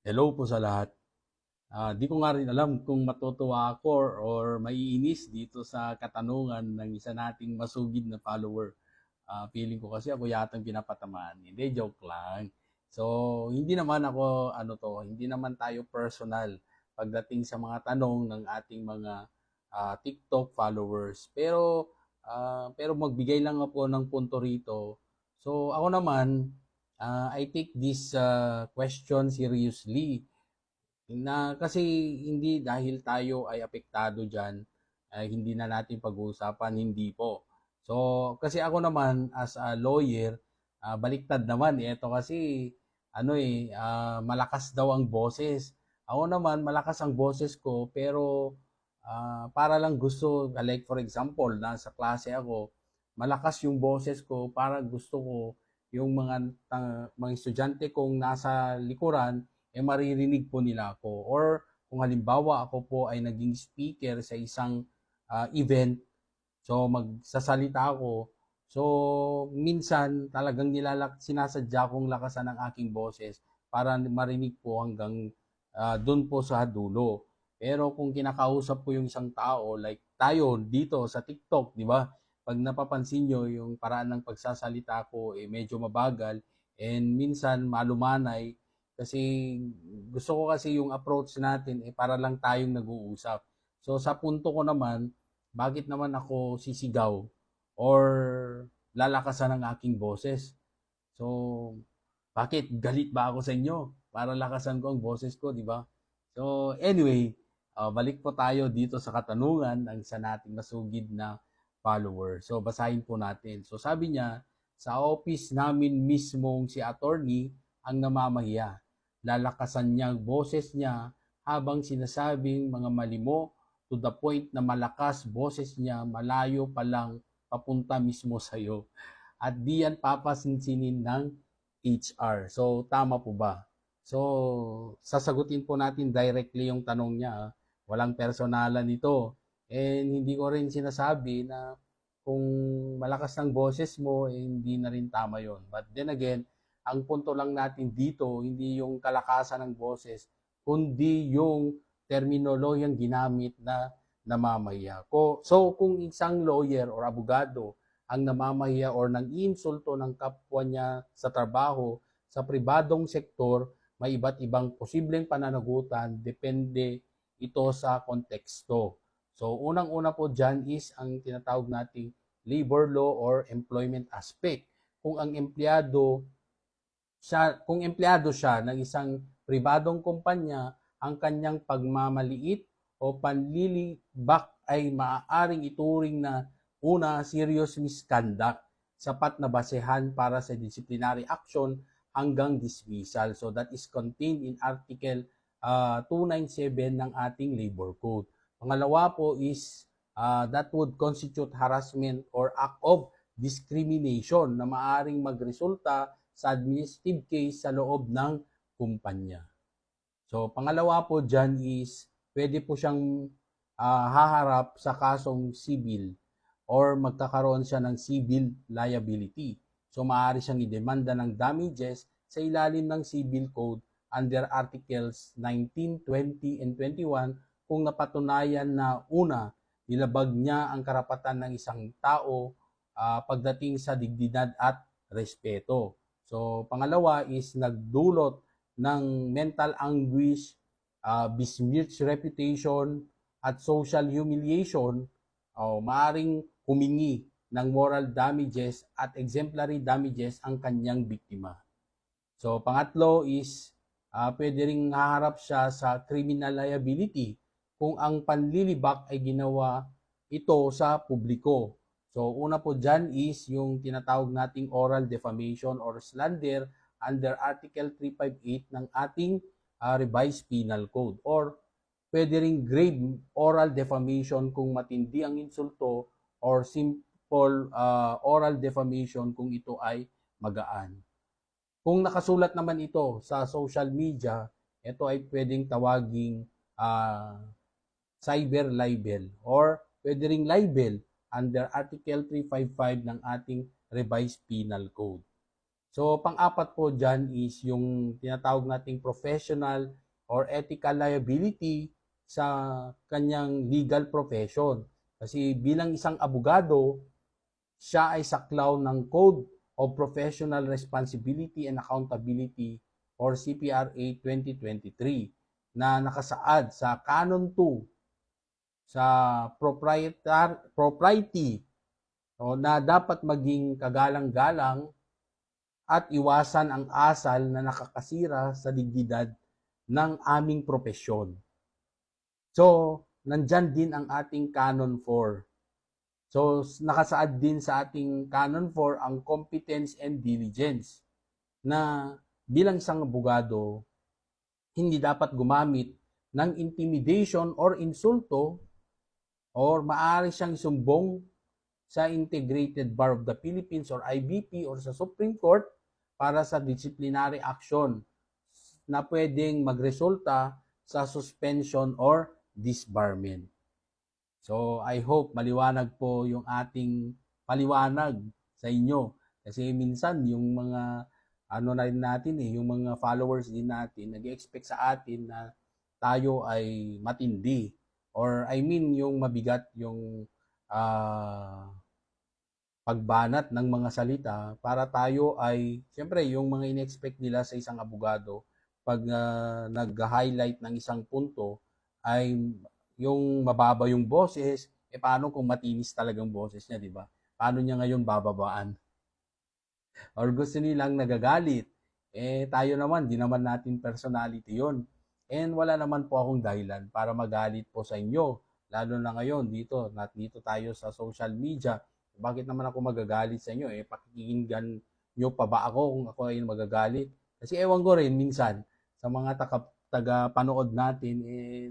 Hello po sa lahat. Ah, di ko nga rin alam kung matutuwa ako or, or maiinis dito sa katanungan ng isa nating masugid na follower. Ah, feeling ko kasi ako yatang pinapatamaan. Hindi, joke lang. So, hindi naman ako, ano to, hindi naman tayo personal pagdating sa mga tanong ng ating mga ah, TikTok followers. Pero, ah, pero magbigay lang ako ng punto rito. So, ako naman, ah, I take this ah, question seriously na kasi hindi dahil tayo ay apektado diyan ay hindi na natin pag-uusapan hindi po. So kasi ako naman as a lawyer ah, baliktad naman eh. ito kasi ano eh ah, malakas daw ang boses. Ako naman malakas ang boses ko pero ah, para lang gusto like for example nasa klase ako malakas yung boses ko para gusto ko yung mga ta- mga estudyante kong nasa likuran eh maririnig po nila ako. Or kung halimbawa ako po ay naging speaker sa isang ah, event, so magsasalita ako, so minsan talagang nilalak sinasadya kong lakasan ang aking boses para marinig po hanggang ah, doon po sa dulo. Pero kung kinakausap ko yung isang tao, like tayo dito sa TikTok, di ba? Pag napapansin nyo, yung paraan ng pagsasalita ko, eh, medyo mabagal, and minsan malumanay, kasi gusto ko kasi yung approach natin eh para lang tayong nag-uusap. So sa punto ko naman, bakit naman ako sisigaw or lalakasan ng aking boses? So bakit galit ba ako sa inyo para lakasan ko ang boses ko, di ba? So anyway, uh, balik po tayo dito sa katanungan ng isa nating masugid na follower. So basahin po natin. So sabi niya, sa office namin mismong si attorney ang namamahiya lalakasan niya ang boses niya habang sinasabing mga malimo to the point na malakas boses niya malayo pa lang papunta mismo sa iyo. At di yan papansinin ng HR. So, tama po ba? So, sasagutin po natin directly yung tanong niya. ah. Walang personalan nito. And hindi ko rin sinasabi na kung malakas ng boses mo, eh, hindi na rin tama yon. But then again, ang punto lang natin dito, hindi yung kalakasan ng boses, kundi yung terminolohiyang ginamit na namamahiya. Ko, so kung isang lawyer or abogado ang namamahiya or nang insulto ng kapwa niya sa trabaho, sa pribadong sektor, may iba't ibang posibleng pananagutan, depende ito sa konteksto. So unang-una po dyan is ang tinatawag nating labor law or employment aspect. Kung ang empleyado siya, kung empleyado siya ng isang pribadong kumpanya, ang kanyang pagmamaliit o panlilibak ay maaaring ituring na una, serious misconduct, sapat na basehan para sa disciplinary action hanggang dismissal. So that is contained in Article uh, 297 ng ating Labor Code. Pangalawa po is uh, that would constitute harassment or act of discrimination na maaring magresulta sa administrative case sa loob ng kumpanya. So, pangalawa po dyan is pwede po siyang ah, haharap sa kasong civil or magkakaroon siya ng civil liability. So, maaari siyang idemanda ng damages sa ilalim ng civil code under Articles 19, 20, and 21 kung napatunayan na una, nilabag niya ang karapatan ng isang tao ah, pagdating sa dignidad at respeto. So, pangalawa is nagdulot ng mental anguish, uh, besmirched reputation, at social humiliation, o maaring humingi ng moral damages at exemplary damages ang kanyang biktima. So, pangatlo is uh, pwede ring haharap siya sa criminal liability kung ang panlilibak ay ginawa ito sa publiko. So, una po dyan is yung tinatawag nating oral defamation or slander under Article 358 ng ating uh, revised penal code. Or pwede ring grave oral defamation kung matindi ang insulto or simple uh, oral defamation kung ito ay magaan. Kung nakasulat naman ito sa social media, ito ay pwedeng tawaging uh, cyber libel or pwede ring libel under Article 355 ng ating revised penal code. So, pang-apat po dyan is yung tinatawag nating professional or ethical liability sa kanyang legal profession. Kasi bilang isang abogado, siya ay saklaw ng Code of Professional Responsibility and Accountability or CPRA 2023 na nakasaad sa Canon 2 sa proprietar, propriety o na dapat maging kagalang-galang at iwasan ang asal na nakakasira sa dignidad ng aming propesyon. So, nandyan din ang ating Canon 4. So, nakasaad din sa ating Canon 4 ang competence and diligence na bilang isang abogado, hindi dapat gumamit ng intimidation or insulto or maaari siyang sumbong sa Integrated Bar of the Philippines or IBP or sa Supreme Court para sa disciplinary action na pwedeng magresulta sa suspension or disbarment. So, I hope maliwanag po yung ating paliwanag sa inyo. Kasi minsan yung mga ano na rin natin eh, yung mga followers din natin, nag-expect sa atin na tayo ay matindi. Or I mean yung mabigat yung uh, pagbanat ng mga salita para tayo ay, siyempre yung mga in-expect nila sa isang abogado, pag uh, nag-highlight ng isang punto, ay yung mababa yung boses, eh paano kung matinis talagang boses niya, di ba? Paano niya ngayon bababaan? or gusto nilang nagagalit, eh tayo naman, di naman natin personality yon And wala naman po akong dahilan para magalit po sa inyo. Lalo na ngayon dito, nat dito tayo sa social media. Bakit naman ako magagalit sa inyo? Eh, pakikinggan nyo pa ba ako kung ako ay magagalit? Kasi ewan ko rin minsan sa mga taga, taga panood natin, eh,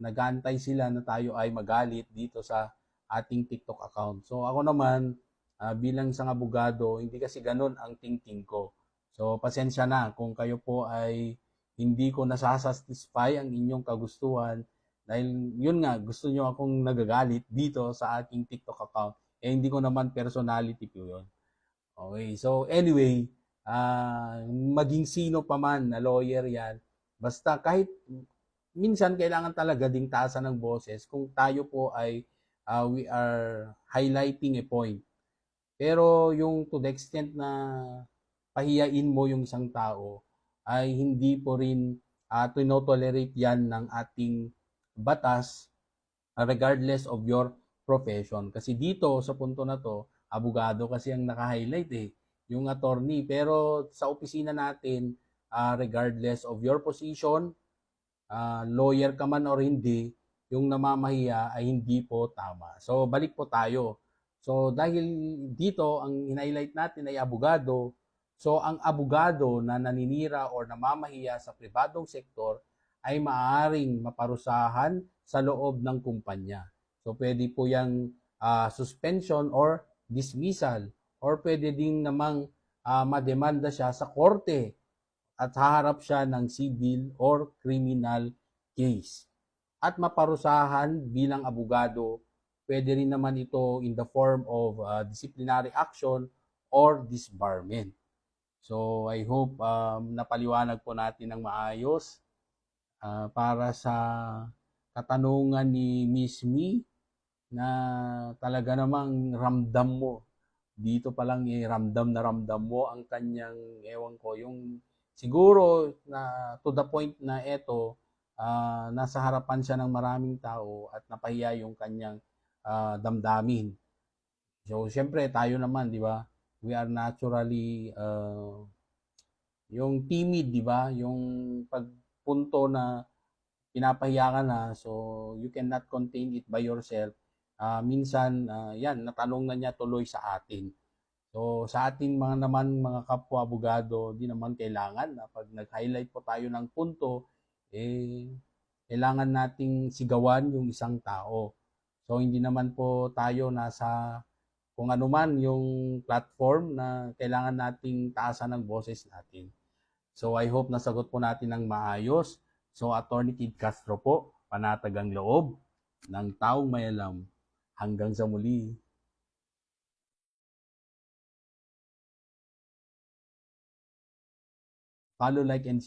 nagantay sila na tayo ay magalit dito sa ating TikTok account. So ako naman, uh, bilang isang abogado, hindi kasi ganun ang thinking ko. So, pasensya na kung kayo po ay hindi ko nasasatisfy ang inyong kagustuhan dahil yun nga, gusto nyo akong nagagalit dito sa ating TikTok account. Eh, hindi ko naman personality po yun. Okay, so anyway, uh, maging sino pa man na lawyer yan, basta kahit minsan kailangan talaga ding taasan ng boses kung tayo po ay uh, we are highlighting a point pero yung to the extent na pahiyain mo yung isang tao, ay hindi po rin uh, tinotolerate yan ng ating batas uh, regardless of your profession. Kasi dito sa punto na to, abogado kasi ang naka-highlight eh, yung attorney. Pero sa opisina natin, uh, regardless of your position, uh, lawyer ka man or hindi, yung namamahiya ay hindi po tama. So balik po tayo So dahil dito ang in-highlight natin ay abogado, so ang abogado na naninira or namamahiya sa pribadong sektor ay maaaring maparusahan sa loob ng kumpanya. So pwede po yung uh, suspension or dismissal or pwede din namang uh, mademanda siya sa korte at haharap siya ng civil or criminal case. At maparusahan bilang abogado Pwede rin naman ito in the form of uh, disciplinary action or disbarment. So I hope um, napaliwanag po natin ng maayos uh, para sa katanungan ni Miss Me na talaga namang ramdam mo. Dito pa lang eh, ramdam na ramdam mo ang kanyang, ewan ko, yung siguro na to the point na ito, uh, nasa harapan siya ng maraming tao at napahiya yung kanyang uh, damdamin. So, syempre, tayo naman, di ba? We are naturally uh, yung timid, di ba? Yung pagpunto na pinapahiya ka na, so you cannot contain it by yourself. Uh, minsan, uh, yan, natanong na niya tuloy sa atin. So, sa ating mga naman, mga kapwa abogado, di naman kailangan na pag nag-highlight po tayo ng punto, eh, kailangan nating sigawan yung isang tao. So hindi naman po tayo nasa kung ano man yung platform na kailangan nating taasan ng boses natin. So I hope nasagot po natin ng maayos. So Attorney Kid Castro po, panatagang loob ng taong may alam. Hanggang sa muli. follow, like, and